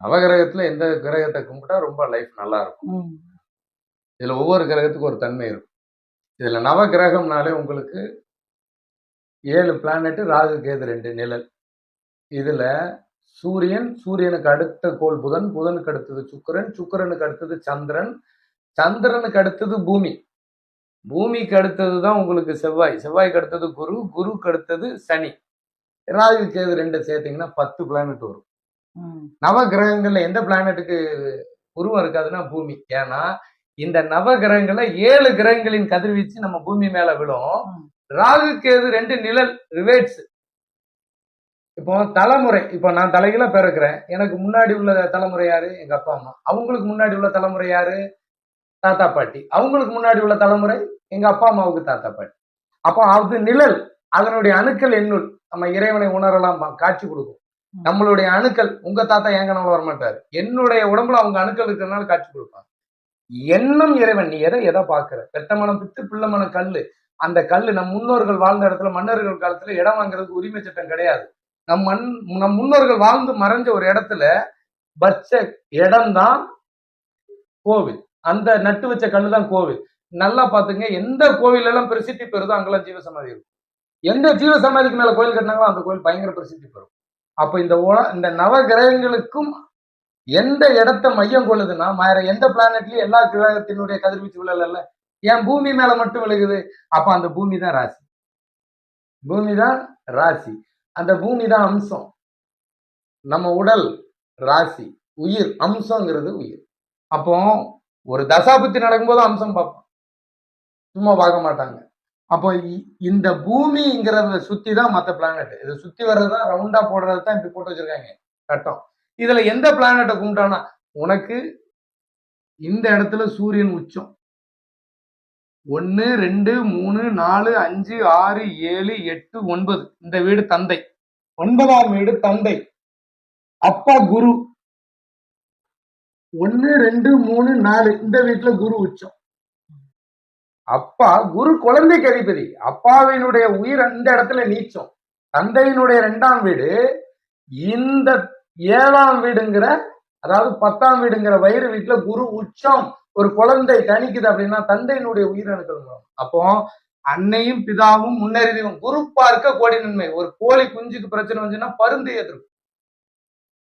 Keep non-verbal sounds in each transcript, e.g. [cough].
நவகிரகத்துல எந்த கிரகத்தை கும்பிட்டா ரொம்ப லைஃப் நல்லா இருக்கும். இதுல ஒவ்வொரு கிரகத்துக்கும் ஒரு தன்மை இருக்கும். இதுல நவ கிரகம்னாலே உங்களுக்கு ஏழு பிளானட் ராகு கேது ரெண்டு நிழல். இதுல சூரியன் சூரியனுக்கு அடுத்த கோள் புதன் புதனுக்கு அடுத்தது சுக்கிரன் சுக்கிரனுக்கு அடுத்தது சந்திரன் சந்திரனுக்கு அடுத்தது பூமி. பூமிக்கு அடுத்தது தான் உங்களுக்கு செவ்வாய். செவ்வாய்க்கு அடுத்தது குரு குருக்கு அடுத்தது சனி. ராகு கேது ரெண்டு சேர்த்தீங்கன்னா பத்து பிளானட் வரும். நவ கிரகங்கள்ல எந்த பிளானட்டுக்கு உருவம் இருக்காதுன்னா பூமி. ஏன்னா இந்த நவ கிரகங்கள்ல ஏழு கிரகங்களின் கதிர்வீச்சு நம்ம பூமி மேல விழும். ராகு கேது ரெண்டு நிழல் ரிவேட்ஸ். இப்போ தலைமுறை. இப்போ நான் தலைகீழ பிறக்கிறேன். எனக்கு முன்னாடி உள்ள தலைமுறை யாரு? எங்க அப்பா அம்மா. அவங்களுக்கு முன்னாடி உள்ள தலைமுறை யாரு? தாத்தா பாட்டி. அவங்களுக்கு முன்னாடி உள்ள தலைமுறை எங்க அப்பா அம்மாவுக்கு தாத்தா பாட்டி. அப்போ அது நிழல். அதனுடைய அணுக்கள் எண்ணுள் நம்ம இறைவனை உணரலாம். காட்சி கொடுக்கும். நம்மளுடைய அணுக்கள் உங்க தாத்தா என் கனவுல வரமாட்டாரு. என்னுடைய உடம்புல அவங்க அணுக்கள் இருக்கிறதுனால காட்சி கொடுப்பாங்க. என்னும் இறைவன் நீ எதை எதை பாக்குற பெத்த மனம் பித்து பிள்ளை மனம் கல்லு. அந்த கல்லு நம் முன்னோர்கள் வாழ்ந்த இடத்துல மன்னர்கள் காலத்துல இடம் வாங்குறதுக்கு உரிமை சட்டம் கிடையாது. நம் மண் நம் முன்னோர்கள் வாழ்ந்து மறைஞ்ச ஒரு இடத்துல வச்ச இடம்தான் கோவில். அந்த நட்டு வச்ச கல்லு தான் கோவில். நல்லா பாத்துங்க எந்த கோவில் எல்லாம் பிரசித்தி பெறுதோ அங்கெல்லாம் ஜீவசமாதி இருக்கும். எந்த ஜீவசமாதிக்கு மேல கோயில் கட்டினாங்களோ அந்த கோயில் பயங்கர பிரசித்தி பெறும். அப்ப இந்த உல- இந்த நவ கிரகங்களுக்கும் எந்த இடத்த மையம் கொள்ளுதுன்னா வேற எந்த பிளானட்லயும் எல்லா கிரகத்தினுடைய கதிர்வீச்சு விழல ஏன் பூமி மேல மட்டும் விழுகுது? அப்ப அந்த பூமி தான் ராசி. பூமி தான் ராசி. அந்த பூமி தான் அம்சம். நம்ம உடல் ராசி. உயிர் அம்சங்கிறது உயிர். அப்போ ஒரு தசாபுத்தி நடக்கும்போது அம்சம் பார்ப்போம். சும்மா பார்க்க மாட்டாங்க. அப்போ இ- இந்த பூமிங்கிறத சுத்தி தான் மற்ற பிளானட் இதை சுத்தி வர்றதா ரவுண்டா போடுறது தான் இப்படி போட்டு வச்சிருக்காங்க. கட்டம் இதுல எந்த பிளானட்டை கும்பிட்டானா உனக்கு இந்த இடத்துல சூரியன் உச்சம். ஒன்று ரெண்டு மூணு நாலு அஞ்சு ஆறு ஏழு எட்டு ஒன்பது. இந்த வீடு தந்தை. ஒன்பதாம் வீடு தந்தை. அப்பா குரு. ஒன்று ரெண்டு மூணு நாலு. இந்த வீட்டில் குரு உச்சம். அப்பா குரு குழந்தைக்கு அதிபதி. அப்பாவினுடைய உயிர் அந்த இடத்துல நீச்சம். தந்தையினுடைய இரண்டாம் வீடு இந்த ஏழாம் வீடுங்கிற அதாவது பத்தாம் வீடுங்கிற வயிறு வீட்டுல குரு உச்சம் ஒரு குழந்தை தணிக்குது அப்படின்னா தந்தையினுடைய உயிரணுக்கள் மூலம். அப்போ அன்னையும் பிதாவும் முன்னறிவும் குரு பார்க்க கோடி நன்மை. ஒரு கோழி குஞ்சுக்கு பிரச்சனை வந்துச்சுன்னா பருந்து எதிர்க்கும்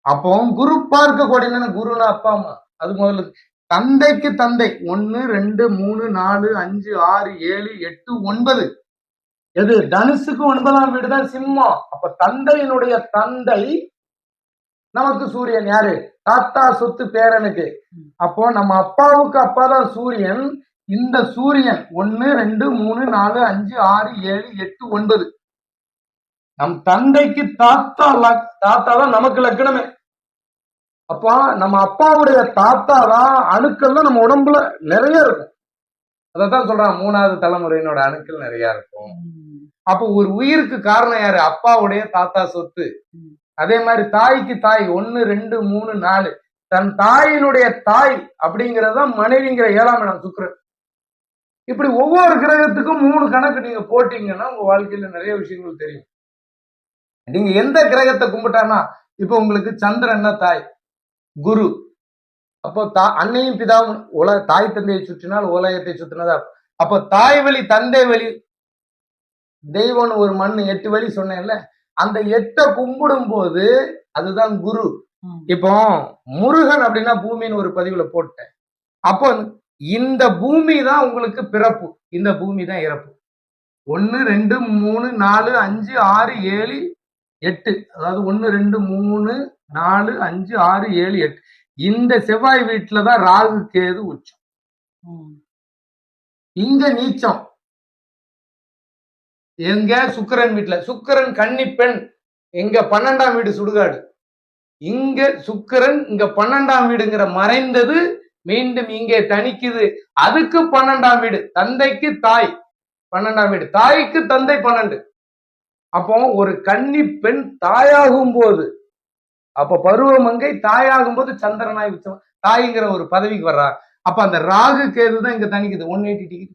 அப்போ குரு பார்க்க கோடி நன்மை. குருனா அப்பா அம்மா. அது முதல்ல தந்தைக்கு தந்தை. ஒன்னு ரெண்டு மூணு நாலு அஞ்சு ஆறு ஏழு எட்டு ஒன்பது. எது? தனுசுக்கு ஒன்பதாம் வீடு தான் சிம்மம். அப்ப தந்தையினுடைய தந்தை நமக்கு சூரியன். யாரு? தாத்தா சொத்து பேரனுக்கு. அப்போ நம்ம அப்பாவுக்கு அப்பா தான் சூரியன். இந்த சூரியன் ஒன்னு ரெண்டு மூணு நாலு அஞ்சு ஆறு ஏழு எட்டு ஒன்பது. நம் தந்தைக்கு தாத்தா லக்- தாத்தா தான் நமக்கு லக்கணமே. அப்பா நம்ம அப்பாவுடைய தாத்தா தான் அணுக்கள் தான் நம்ம உடம்புல நிறைய இருக்கும். அதைத்தான் சொல்றான் மூணாவது தலைமுறையினோட அணுக்கள் நிறைய இருக்கும். அப்போ ஒரு உயிருக்கு காரணம் யாரு? அப்பாவுடைய தாத்தா சொத்து. அதே மாதிரி தாய்க்கு தாய் ஒன்னு ரெண்டு மூணு நாலு. தன் தாயினுடைய தாய் அப்படிங்கறது மனைவிங்கிற ஏழாம் இடம் சுக்கிரன். இப்படி ஒவ்வொரு கிரகத்துக்கும் மூணு கணக்கு நீங்க போட்டீங்கன்னா உங்க வாழ்க்கையில நிறைய விஷயங்கள் தெரியும். நீங்க எந்த கிரகத்தை கும்பிட்டானா இப்போ உங்களுக்கு சந்திரன்னா தாய் குரு. அப்போ தா அன்னையும் பிதாவும் உல தாய் தந்தையை சுற்றினால் உலகத்தை சுற்றினதா? அப்போ தாய் வழி தந்தை வழி தெய்வம்னு ஒரு மண் எட்டு வழி சொன்னேன்ல அந்த எட்டை கும்பிடும் போது அதுதான் குரு. இப்போ முருகன் அப்படின்னா பூமின்னு ஒரு பதிவுல போட்டேன். அப்போ இந்த பூமி தான் உங்களுக்கு பிறப்பு. இந்த பூமி தான் இறப்பு. ஒன்னு ரெண்டு மூணு நாலு அஞ்சு ஆறு ஏழு எட்டு அதாவது ஒன்னு ரெண்டு மூணு நாலு அஞ்சு ஆறு ஏழு எட்டு. இந்த செவ்வாய் வீட்டுல தான் ராகு கேது உச்சம். இங்க நீச்சம். எங்க? சுக்கிரன் வீட்டுல. சுக்கிரன் கன்னி பெண். எங்க பன்னெண்டாம் வீடு சுடுகாடு. இங்க சுக்கிரன் இங்க பன்னெண்டாம் வீடுங்கிற மறைந்தது மீண்டும் இங்கே தணிக்குது. அதுக்கு பன்னெண்டாம் வீடு. தந்தைக்கு தாய். பன்னெண்டாம் வீடு. தாய்க்கு தந்தை பன்னெண்டு. அப்போ ஒரு கன்னி பெண் தாயாகும் போது அப்ப பருவமங்கை தாயாகும் போது சந்திரனாய் உச்சம் தாய்ங்கிற ஒரு பதவிக்கு வர்றா. அப்ப அந்த ராகு கேது தான் இங்க தணிக்குது ஒன் எயிட்டி டிகிரி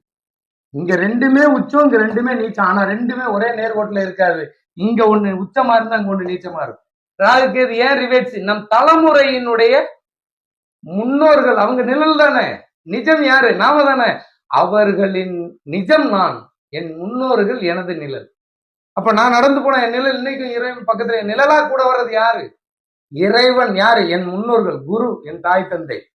இங்க ரெண்டுமே உச்சம் இங்க ரெண்டுமே நீச்சம். ஆனா ரெண்டுமே ஒரே நேர்கோட்டுல இருக்காது. இங்க ஒண்ணு உச்சமா இருந்தா அங்க ஒண்ணு நீச்சமா இருக்கும். ராகுகேது ஏன் ரிவேட்ஸ் நம் தலைமுறையினுடைய முன்னோர்கள் அவங்க நிழல் தானே? நிஜம் யாரு? நாம தானே? அவர்களின் நிஜம் நான். என் முன்னோர்கள் எனது நிழல். அப்ப நான் நடந்து போன என் நிழல் இன்னைக்கும் இறைவன் பக்கத்துல என் நிழலா கூட வர்றது யாரு? இறைவன் யாரு? என் முன்னோர்கள் குரு என் தாய் தந்தை.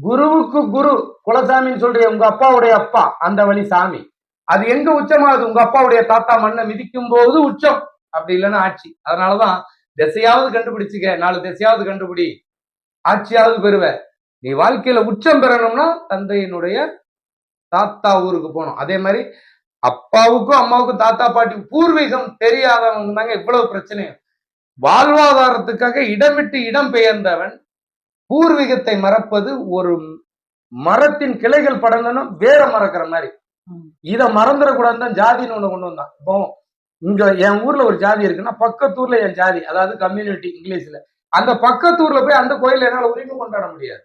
குருவுக்கு குரு குலசாமின்னு சொல்ற உங்க அப்பாவுடைய அப்பா அந்த வழி சாமி. அது எங்க உச்சமாகுது? உங்க அப்பாவுடைய தாத்தா மண்ணை மிதிக்கும் போது உச்சம். அப்படி இல்லைன்னா ஆட்சி. அதனாலதான் திசையாவது கண்டுபிடிச்சுக்க நாலு திசையாவது கண்டுபிடி. ஆட்சியாவது பெறுவ. நீ வாழ்க்கையில உச்சம் பெறணும்னா தந்தையினுடைய தாத்தா ஊருக்கு போகணும். அதே மாதிரி அப்பாவுக்கும் அம்மாவுக்கும் தாத்தா பாட்டி பூர்வீகம் தெரியாதவங்க தாங்க இவ்வளவு பிரச்சனையும். வாழ்வாதாரத்துக்காக இடம் விட்டு இடம் பெயர்ந்தவன் பூர்வீகத்தை மறப்பது ஒரு மரத்தின் கிளைகள் படங்கணும் வேற மறக்கிற மாதிரி. இத மறந்துடக்கூடாதுன்னு தான் ஜாதின்னு ஒண்ணு கொண்டு வந்தான். இப்போ இங்க என் ஊர்ல ஒரு ஜாதி இருக்குன்னா பக்கத்தூர்ல என் ஜாதி அதாவது கம்யூனிட்டி இங்கிலீஷ்ல. அந்த பக்கத்தூர்ல போய் அந்த கோயில்ல என்னால உரிமை கொண்டாட முடியாது.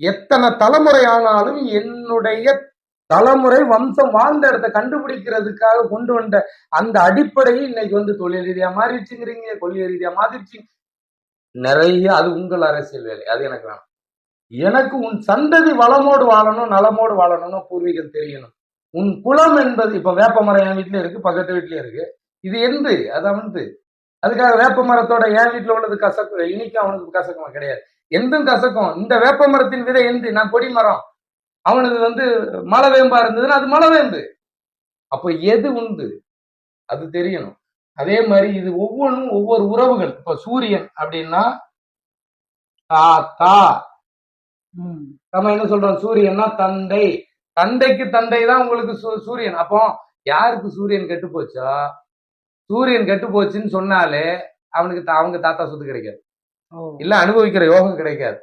எத்தனை தலைமுறை ஆனாலும் என்னுடைய தலைமுறை வம்சம் வாழ்ந்த இடத்தை கண்டுபிடிக்கிறதுக்காக கொண்டு வந்த அந்த அடிப்படையை இன்னைக்கு வந்து தொழில் ரீதியா மாறிடுச்சுங்கிறீங்க கொள்கை ரீதியா மாறிடுச்சு. நிறைய அது உங்கள் அரசியல் வேலை. அது எனக்கு வேணும். எனக்கு உன் சந்ததி வளமோடு வாழணும் நலமோடு வாழணும்னு பூர்வீகம் தெரியணும். உன் குலம் என்பது இப்ப வேப்ப மரம் என் வீட்லயும் இருக்கு பக்கத்து வீட்லயும் இருக்கு. இது எந்து? அது அவனது அதுக்காக வேப்ப மரத்தோட என் வீட்டுல உள்ளது கசக்கும் இனிக்கும் அவனுக்கு கசக்கம்? கிடையாது. எந்தும் கசக்கும். இந்த வேப்ப மரத்தின் விதை எந்து? நான் கொடி மரம். அவனுக்கு வந்து மலை வேம்பா இருந்ததுன்னா அது மலை வேம்பு அப்ப எது உண்டு? அது தெரியணும். அதே மாதிரி இது ஒவ்வொன்றும் ஒவ்வொரு உறவுகள். இப்ப சூரியன் அப்படின்னா தாத்தா. நம்ம என்ன சொல்றோம்? சூரியன்னா தந்தை. தந்தைக்கு தந்தை தான் உங்களுக்கு சூரியன். அப்போ யாருக்கு சூரியன் கெட்டு போச்சா? சூரியன் கெட்டு போச்சுன்னு சொன்னாலே அவனுக்கு அவங்க தாத்தா சொத்து கிடைக்காது. இல்ல அனுபவிக்கிற யோகம் கிடைக்காது.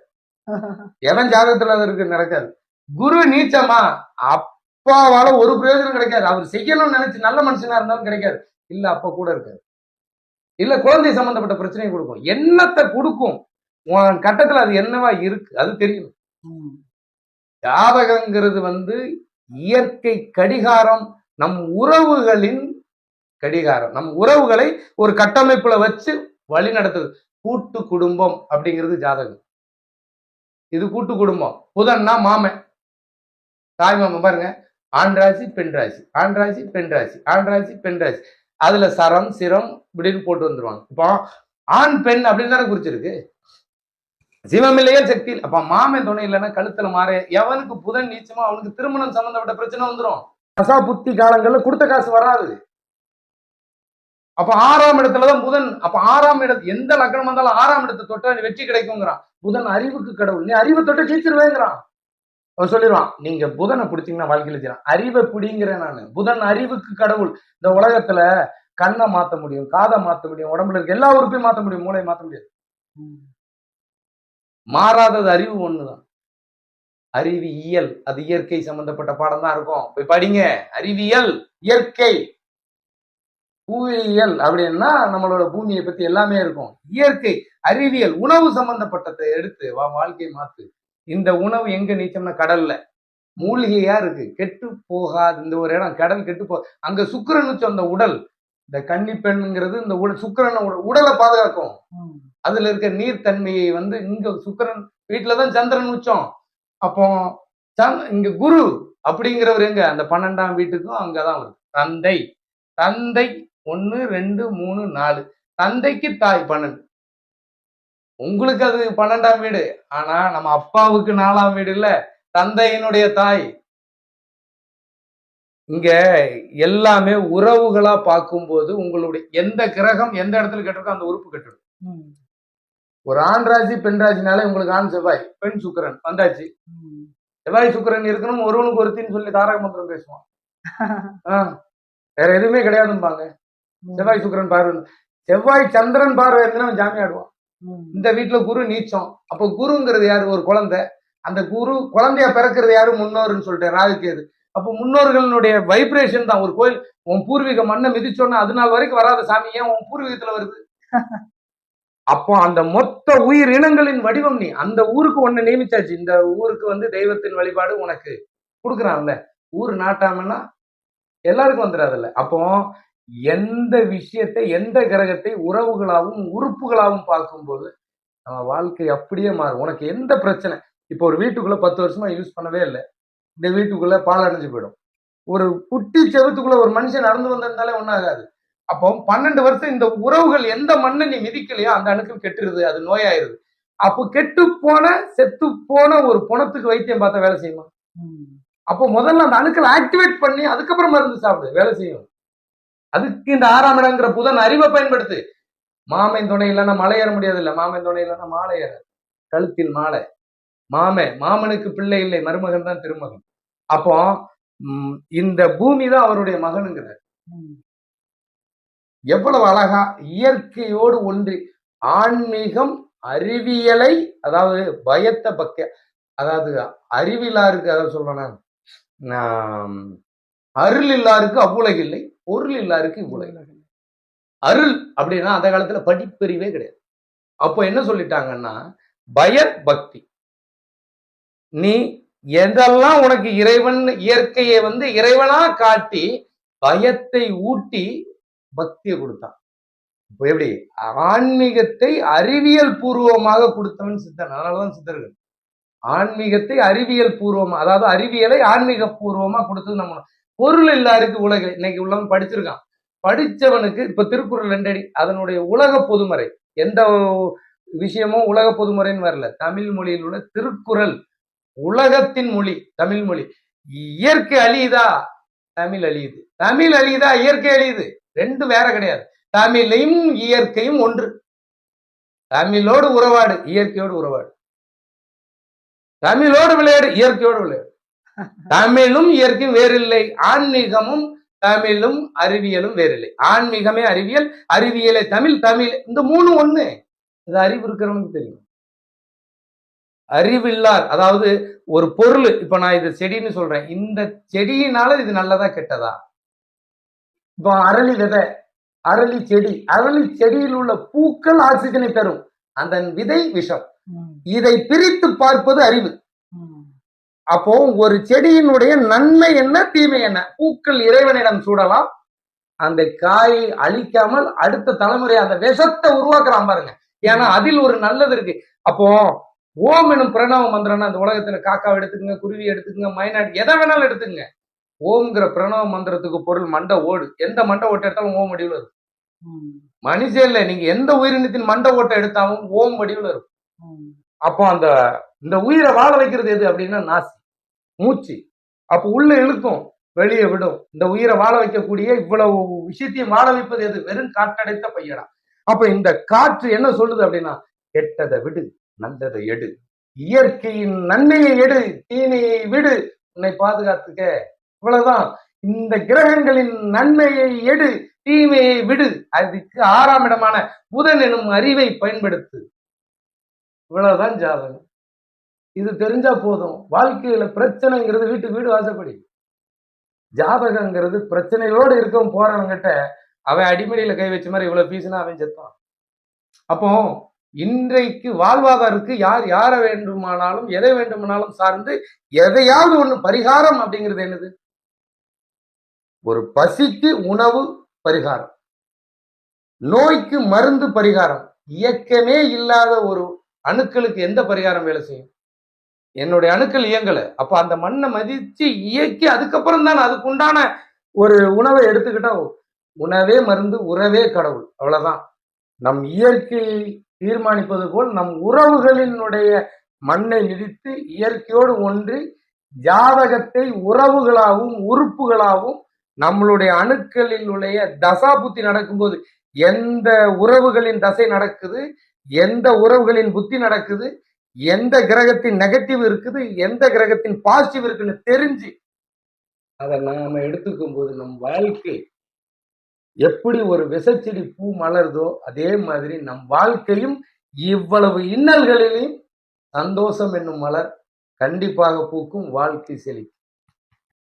[laughs] எவன் ஜாதகத்துல அது இருக்கு? நடக்காது. குரு நீச்சமா? அப்பாவால ஒரு பிரயோஜனம் கிடைக்காது. அவர் செய்யணும்னு நினைச்சு நல்ல மனுஷனா இருந்தாலும் கிடைக்காது. இல்ல அப்பா கூட இருக்காது இல்ல குழந்தை சம்பந்தப்பட்ட பிரச்சனையை கொடுக்கும். என்னத்தை கொடுக்கும்? உன் கட்டத்துல அது என்னவா இருக்கு? அது தெரியும். ஜாதகங்கிறது வந்து இயற்கை கடிகாரம் நம் உறவுகளின் கடிகாரம். நம் உறவுகளை ஒரு கட்டமைப்புல வச்சு வழி நடத்துது. கூட்டு குடும்பம் அப்படிங்கிறது ஜாதகம். இது கூட்டு குடும்பம். புதன்னா மாமன். தாய் மாமன் பாருங்க. ஆண் ராசி பெண் ராசி. ஆண் ராசி பெண் ராசி. ஆண் ராசி பெண் ராசி. அதுல சரம் சிரம் இப்படின்னு போட்டு வந்துருவாங்க. இப்போ ஆண் பெண் அப்படின்னு தானே குறிச்சிருக்கு. சிவமில்லையே சக்தி இல்ல. அப்ப மாமன் துணை இல்லைன்னா கழுத்துல மாற எவனுக்கு புதன் நீச்சமோ அவனுக்கு திருமணம் சம்பந்தப்பட்ட பிரச்சனை வந்துடும் தசா புத்தி காலங்கள்ல கொடுத்த காசு வராது. அப்ப ஆறாம் இடத்துலதான் புதன். அப்ப ஆறாம் இடத்து எந்த லக்னம் வந்தாலும் ஆறாம் இடத்தை தொட்டா நீ வெற்றி கிடைக்குங்கிறான் புதன் அறிவுக்கு கடவுள். நீ அறிவை தொட்ட ஜெயிச்சிருவேங்கிறான். சொல்லிடுவான் நீங்க புதனை பிடிச்சிங்கன்னா வாழ்க்கையில ஜெயிக்கலாம் அறிவை பிடிங்கிறேன் நானு. புதன் அறிவுக்கு கடவுள். இந்த உலகத்துல கண்ணை மாத்த முடியும் காதை மாத்த முடியும் உடம்புல இருக்க எல்லா உறுப்பையும் மாத்த முடியும் மூளையை மாத்த முடியாது. மாறாதது அறிவு ஒண்ணுதான். அறிவியல் அது இயற்கை சம்பந்தப்பட்ட பாடம் தான் இருக்கும். போய் படிங்க. அறிவியல் இயற்கை. புவியியல் அப்படின்னா நம்மளோட பூமியை பத்தி எல்லாமே இருக்கும். இயற்கை அறிவியல் உணவு சம்பந்தப்பட்டதை எடுத்து வா வாழ்க்கையை மாத்து. இந்த உணவு எங்க நீச்சம்னா கடல்ல. மூலிகையா இருக்கு. கெட்டு போகாது. இந்த ஒரு இடம் கடல் கெட்டு போ அங்க சுக்கிரன் உச்சம் அந்த உடல் இந்த கன்னி பெண்ணுங்கிறது இந்த உடல் சுக்கிரன உடல் பாதுகாக்கும். அதுல இருக்க நீர்த்தன்மையை வந்து இங்க சுக்கிரன் வீட்டுலதான் சந்திரன் உச்சம் அப்போ இங்க குரு அப்படிங்கிறவர் எங்க? அந்த பன்னெண்டாம் வீட்டுக்கும் அங்கதான் வருது தந்தை. தந்தை ஒன்னு ரெண்டு மூணு நாலு. தந்தைக்கு தாய் பன்னெண்டு. உங்களுக்கு அது பன்னெண்டாம் வீடு. ஆனா நம்ம அப்பாவுக்கு நாலாம் வீடு இல்ல தந்தையினுடைய தாய். இங்க எல்லாமே உறவுகளா பார்க்கும்போது உங்களுடைய எந்த கிரகம் எந்த இடத்துல கெட்டிருக்கோ அந்த உறுப்பு கெட்டிடும். ஒரு ஆண் ராசி பெண் ராசினாலே உங்களுக்கு ஆண் செவ்வாய் பெண் சுக்கிரன் வந்தாச்சு. செவ்வாய் சுக்கிரன் இருக்கணும் ஒருவனுக்கு ஒருத்தின்னு சொல்லி தாரக மந்திரம் பேசுவான். [laughs] வேற எதுவுமே கிடையாதும்பாங்க. செவ்வாய் சுக்கிரன் பார்வை. செவ்வாய் சந்திரன் பார்வை இருந்தா அவன் ஜாமி ஆடுவான். இந்த வீட்டுல குரு நீச்சம். அப்ப குருங்கிறது யாரு? ஒரு குழந்தை. அந்த குரு குழந்தையா பிறக்கிறது யாரு? முன்னோருன்னு சொல்லிட்டு ராகுக்கேது அப்போ முன்னோர்களுடைய வைப்ரேஷன் தான். ஒரு கோயில் உன் பூர்வீக மண்ணை மிதிச்சோன்னா அது நாள் வரைக்கும் வராத சாமி. ஏன் உன் பூர்வீகத்துல வருது? [laughs] அப்போ அந்த மொத்த உயிர் இனங்களின் வடிவம் நீ. அந்த ஊருக்கு ஒண்ணு நியமிச்சாச்சு. இந்த ஊருக்கு வந்து தெய்வத்தின் வழிபாடு உனக்கு கொடுக்குறான்ல. ஊர் நாட்டாமன்னா எல்லாருக்கும் வந்துடாதுல்ல. அப்போ எந்த விஷயத்தை எந்த கிரகத்தை உறவுகளாகவும் உறுப்புகளாகவும் பார்க்கும்போது நம்ம வாழ்க்கை அப்படியே மாறும். உனக்கு எந்த பிரச்சனை? இப்போ ஒரு வீட்டுக்குள்ள பத்து வருஷமா யூஸ் பண்ணவே இல்லை. இந்த வீட்டுக்குள்ள பால் அடைஞ்சு போயிடும். ஒரு குட்டி செவத்துக்குள்ள ஒரு மனுஷன் நடந்து வந்திருந்தாலே ஒன்றாகாது அப்போ பன்னெண்டு வருஷம் இந்த உறவுகள் எந்த மண்ணை நீ மிதிக்கலையோ அந்த அணுக்கள் கெட்டுருது அது நோயாயிருது. அப்போ கெட்டு போன செத்து போன ஒரு புணத்துக்கு வைத்தியம் பார்த்தா வேலை செய்யுமா? அப்போ முதல்ல அந்த அணுக்களை ஆக்டிவேட் பண்ணி அதுக்கப்புறம் மருந்து சாப்பிடு வேலை செய்யும். அதுக்கு இந்த ஆறாம் இடங்கிற புதன் அறிவை பயன்படுத்து. மாமன் துணை இல்லைன்னா மலை ஏற முடியாது இல்லை மாமன் துணை இல்லைன்னா மாலை ஏற கழுத்தில் மாலை. மாமே மாமனுக்கு பிள்ளை இல்லை. மருமகன் தான் திருமகன். அப்போ இந்த பூமி தான் அவருடைய மகனுங்கிறார். எவ்வளவு அழகா இயற்கையோடு ஒன்றி ஆன்மீகம் அறிவியலை அதாவது பயத்த பக்க அதாவது அறிவிலாருக்கு அதாவது சொல்றேன் அருள் இல்லாருக்கு அவ்வுலகு இல்லை பொருள் இல்லாருக்கு இவ்வுலகு அருள் அப்படின்னா அந்த காலத்துல படிப்பறிவே கிடையாது. அப்போ என்ன சொல்லிட்டாங்கன்னா பய பக்தி. நீ எதெல்லாம் உனக்கு இறைவன் இயற்கையை வந்து இறைவனா காட்டி பயத்தை ஊட்டி பக்தியை கொடுத்தான். இப்போ எப்படி? ஆன்மீகத்தை அறிவியல் பூர்வமாக கொடுத்தவன் சித்தன். அதனாலதான் சித்தர்கள். ஆன்மீகத்தை அறிவியல் பூர்வமா அதாவது அறிவியலை ஆன்மீக பூர்வமா கொடுத்தது நம்ம பொருள் இல்லாருக்கு உலக இன்னைக்கு உள்ளவன் படிச்சிருக்கான். படிச்சவனுக்கு இப்ப திருக்குறள் ரெண்டடி அதனுடைய உலக பொதுமறை. எந்த விஷயமும் உலக பொதுமறைன்னு வரல. தமிழ் மொழியில் உள்ள திருக்குறள் உலகத்தின் மொழி தமிழ் மொழி. இயற்கை அழியுதா? தமிழ் அழியுது. தமிழ் அழியுதா? இயற்கை அழியுது. ரெண்டும் வேற கிடையாது. தமிழையும் இயற்கையும் ஒன்று. தமிழோடு உறவாடு இயற்கையோடு உறவாடு. தமிழோடு விளையாடு இயற்கையோடு விளையாடு. தமிழும் இயற்கையும் வேறில்லை ஆன்மீகமும் தமிழும் அறிவியலும் வேறில்லை. ஆன்மீகமே அறிவியல் அறிவியலே தமிழ் தமிழ் இந்த மூணு ஒண்ணு. இது அறிவு இருக்கிறவனுக்கு தெரியும். அறிவில்லார் அதாவது ஒரு பொருள் இப்ப நான் இது செடின்னு சொல்றேன். இந்த செடியினால இது நல்லதா கெட்டதா? இப்போ அரளி விதை அரளி செடி அரளி செடியில் உள்ள பூக்கள் ஆக்சிஜனை தரும். அந்த விதை விஷம். இதை பிரித்து பார்ப்பது அறிவு. அப்போ ஒரு செடியினுடைய நன்மை என்ன தீமை என்ன? பூக்கள் இறைவனிடம் சூடலாம். அந்த காயை அழிக்காமல் அடுத்த தலைமுறை அந்த விஷத்தை உருவாக்குறான் பாருங்க. ஏன்னா அதில் ஒரு நல்லது இருக்கு. அப்போ ஓம் எனும் பிரணவ மந்திரம்னா அந்த உலகத்துல காக்காவை எடுத்துக்கங்க குருவி எடுத்துக்கங்க மைனாட் எதை வேணாலும் எடுத்துக்கங்க. ஓம்ங்கிற பிரணவ மந்திரத்துக்கு பொருள் மண்டை ஓடு. எந்த மண்டை ஓட்டை எடுத்தாலும் ஓம் வடிவில் இருக்கும் மனுஷன் இல்ல நீங்க எந்த உயிரினத்தின் மண்டை ஓட்டை எடுத்தாலும் ஓம் வடிவில் இருக்கும் அப்போ அந்த இந்த உயிரை வாழ வைக்கிறது எது அப்படின்னா நாசி மூச்சு. அப்போ உள்ள இழுக்கும் வெளியே விடும். இந்த உயிரை வாழ வைக்கக்கூடிய இவ்வளவு விஷயத்தையும் வாழ வைப்பது எது? வெறும் காற்றடைத்த பையனா? அப்ப இந்த காற்று என்ன சொல்லுது அப்படின்னா கெட்டதை விடு நல்லதை எடு. இயற்கையின் நன்மையை எடு தீமையை விடு. உன்னை பாதுகாத்துக்க. இவ்வளவுதான். இந்த கிரகங்களின் நன்மையை எடு தீமையை விடு. அதுக்கு ஆறாம் இடமான புதன் எனும் அறிவை பயன்படுத்து. இவ்வளவுதான் ஜாதகம். இது தெரிஞ்சா போதும். வாழ்க்கையில பிரச்சனைங்கிறது வீட்டு வீடு வாசப்படி. ஜாதகங்கிறது பிரச்சனைகளோடு இருக்கவும் போறவங்கிட்ட அவன் அடிமடியில கை வச்ச மாதிரி இவ்வளவு பீஸ்னா அவன் செத்தான். அப்போ இன்றைக்கு வாழ்வாதாருக்கு யார் யாரை வேண்டுமானாலும் எதை வேண்டுமானாலும் சார்ந்து எதையாவது ஒண்ணு பரிகாரம் அப்படிங்கிறது என்னது? ஒரு பசிக்கு உணவு பரிகாரம். நோய்க்கு மருந்து பரிகாரம். இயக்கமே இல்லாத ஒரு அணுக்களுக்கு எந்த பரிகாரம் வேலை செய்யும்? என்னுடைய அணுக்கள் இயங்கலை. அப்போ அந்த மண்ணை மதித்து இயக்கி அதுக்கப்புறம் தான் அதுக்கு உண்டான ஒரு உணவை எடுத்துக்கிட்டா உணவே மருந்து உறவே கடவுள். அவ்வளவுதான். நம் இயற்கையை தீர்மானிப்பது போல் நம் உறவுகளினுடைய மண்ணை மிதித்து இயற்கையோடு ஒன்றி ஜாதகத்தை உறவுகளாகவும் உறுப்புகளாகவும் நம்மளுடைய அணுக்களில் உடைய தசாபுத்தி நடக்கும்போது எந்த உறவுகளின் தசை நடக்குது? எந்த உறவுகளின் புத்தி நடக்குது? எந்த கிரகத்தின் நெகட்டிவ் இருக்குது எந்த கிரகத்தின் பாசிட்டிவ் இருக்குன்னு தெரிஞ்சு அதை நாம எடுத்துக்கும் போது நம் வாழ்க்கை எப்படி ஒரு விசச்செடி பூ மலருதோ அதே மாதிரி நம் வாழ்க்கையும் இவ்வளவு இன்னல்களிலேயும் சந்தோஷம் என்னும் மலர் கண்டிப்பாக பூக்கும் வாழ்க்கை செழிக்கும்.